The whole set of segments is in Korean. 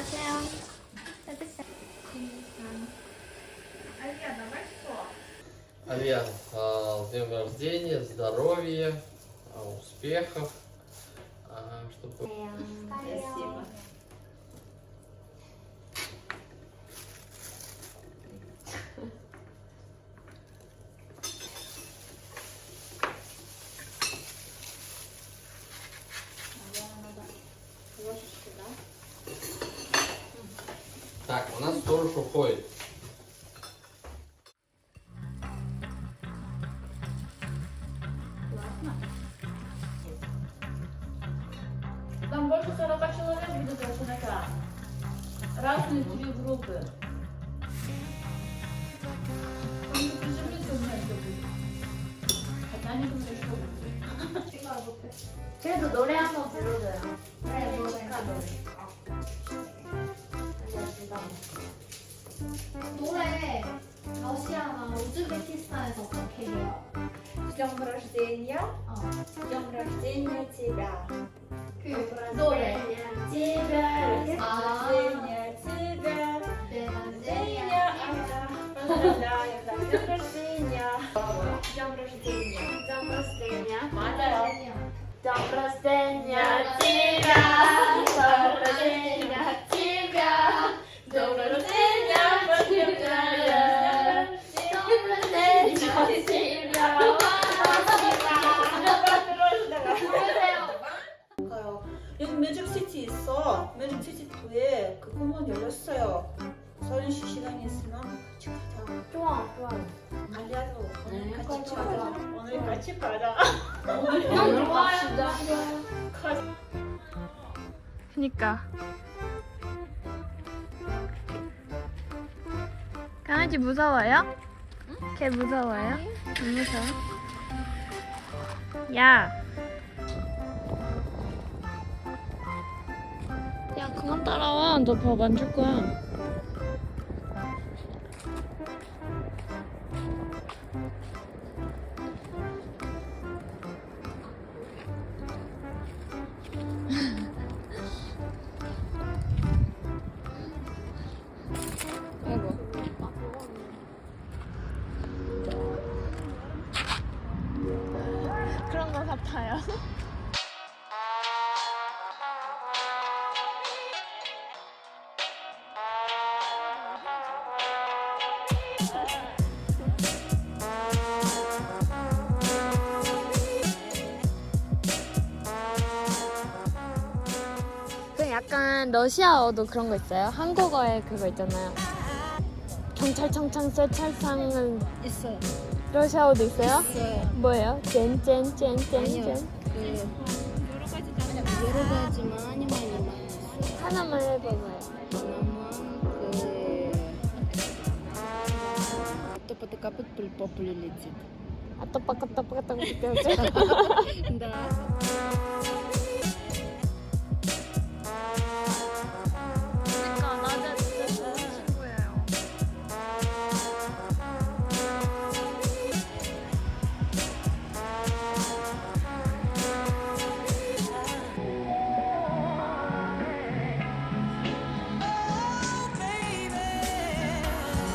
안녕하세요. 따뜻해. Давай что? Алия, с днем рождения, здоровья, а, успехов. А, Чтобы... Спасибо. Так, у нас сторож уходит. Ладно. Там больше 40 человек будет работать. Разные три группы. Он не приземлится в это будет. Хотя не думаю, что будет. 그래도 노래 한번 불러줘요. 네, 노래. 노래 러시아나 우즈베키스탄에서 어떻게 해요? С днем рождения, 어. с днем рождения тебя. 그 노래 Тебя, с днем А. рождения тебя. 내 Рождения, 맘대야 ага. Поздравляю, да, с днем 여기 매직시티 있어. 매직시티 2에 그 공원 열렸어요. 서린 씨 시간이 있으면 같이 가자. 좋아, 좋아. 알려줘. 오늘 네, 같이 가자. 가자. 오늘 같이 가자. 오늘 갑시다. 그니까 강아지 무서워요? 걔 무서워요? 안 무서워? 야! 그만 따라와. 너 밥 안 줄 거야. 그런 거 같아요 약간 러시아어도 그런 거 있어요? 한국어에 그거 있잖아요. 경찰청청 쇠찰상은 있어요. 러시아어도 있어요? 있어요. 뭐예요? 젠젠젠젠젠. 그 여러 가지 많이 많이 많이 있어요. 하나만 해봐봐요. 그나마 그 똑같이 까불 뿔뿔 리지. 아또빠까또빠까또빠까또 네.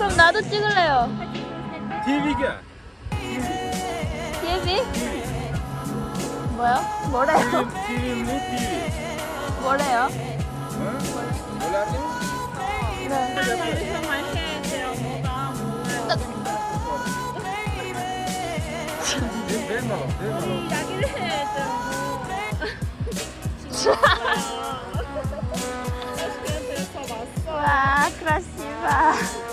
그럼 나도 찍을래요. TV가 예비? 뭐요? 뭐래요? TV 뭐 TV 뭐래요? 어? 몰라지? 네. 내놔 내놔 와, 크라시바.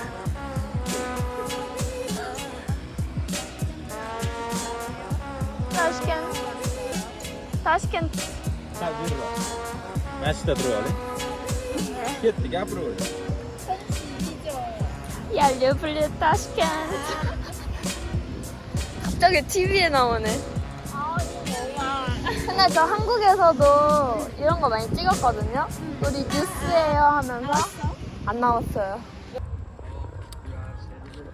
들어와 맛있다 들어와래 예쁘게 앞으로 그래 야, 르블리 타시켄. 갑자기 TV에 나오네. 근데 저 한국에서도 이런 거 많이 찍었거든요. 우리 뉴스예요 하면서 안 나왔어요.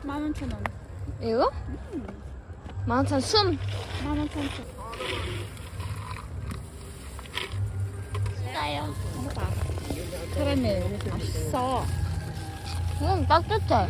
15,000원. 이거? 만천 숨. 15,000원. 좋아요. 카라멜 맛있어. 음, 따뜻해.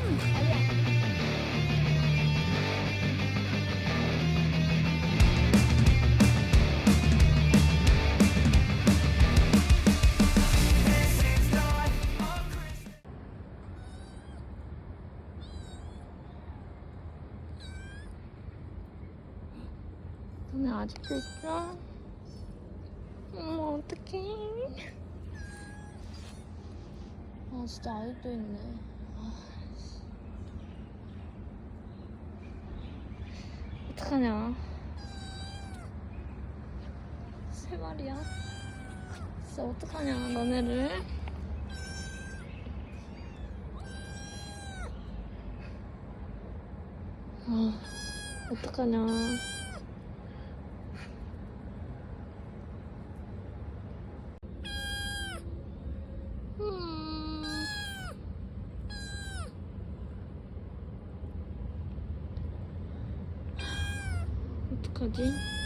오늘 아직도 있어? 어떡해. 아 진짜 아직도 있네. 아, 씨. 어떡하냐. 세 마리야. 진짜 어떡하냐 너네를. 아 어떡하냐 음. 어떡하지?